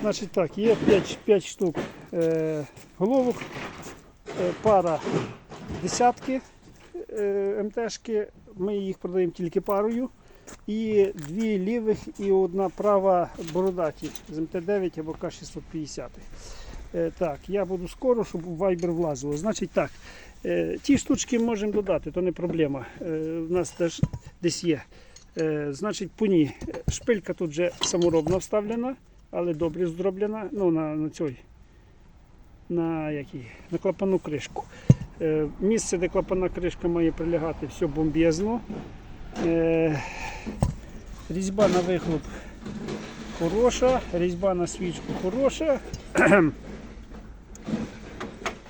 Значить так, є 5, 5 штук е, головок, е, пара десятки е, МТшки. Ми їх продаємо тільки парою. І дві лівих і одна права бородаті з МТ-9 або К-650. Е, так, я буду скоро, щоб в Viber влазило. Значить так, е, ті штучки можемо додати, то не проблема. Е, у нас теж десь є. Е, значить, по шпилька тут вже саморобно вставлена, але добре зроблена. Ну, на, на цій, на, якій, на клапану кришку. Е, місце, де клапана кришка має прилягати, все бомбезно. Е, різьба на вихлоп хороша, різьба на свічку хороша.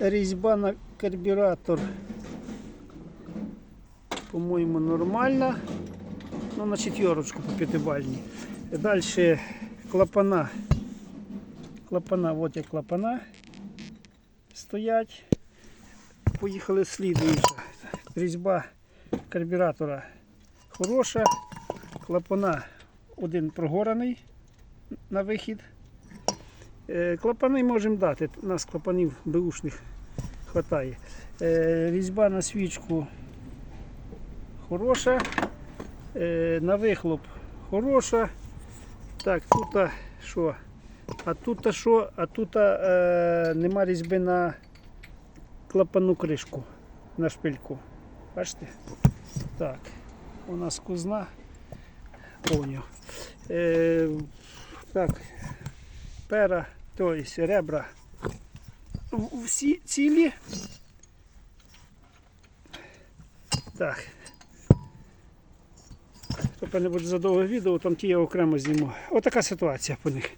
різьба на карбюратор, по-моєму, нормальна. Ну, на четверочку по п'ятибальній. Далі клапана. Клапана, от як клапана стоять. Поїхали слідуюча. Різьба карбюратора хороша. Клапана один прогораний на вихід. Е, Клапани можемо дати. У нас клапанів беушних вистачає. Різьба на свічку хороша. Е, На вихлоп хороша. Так, тут що? А тут що? А тут е, нема різьби на клапану кришку на шпильку. Бачите? Так, у нас кузна. Поняв. Е, так, пера, тобто ребра. Всі цілі. Так. Тепер не буде задовго відео, там ті я окремо зніму. Отака ситуація по них.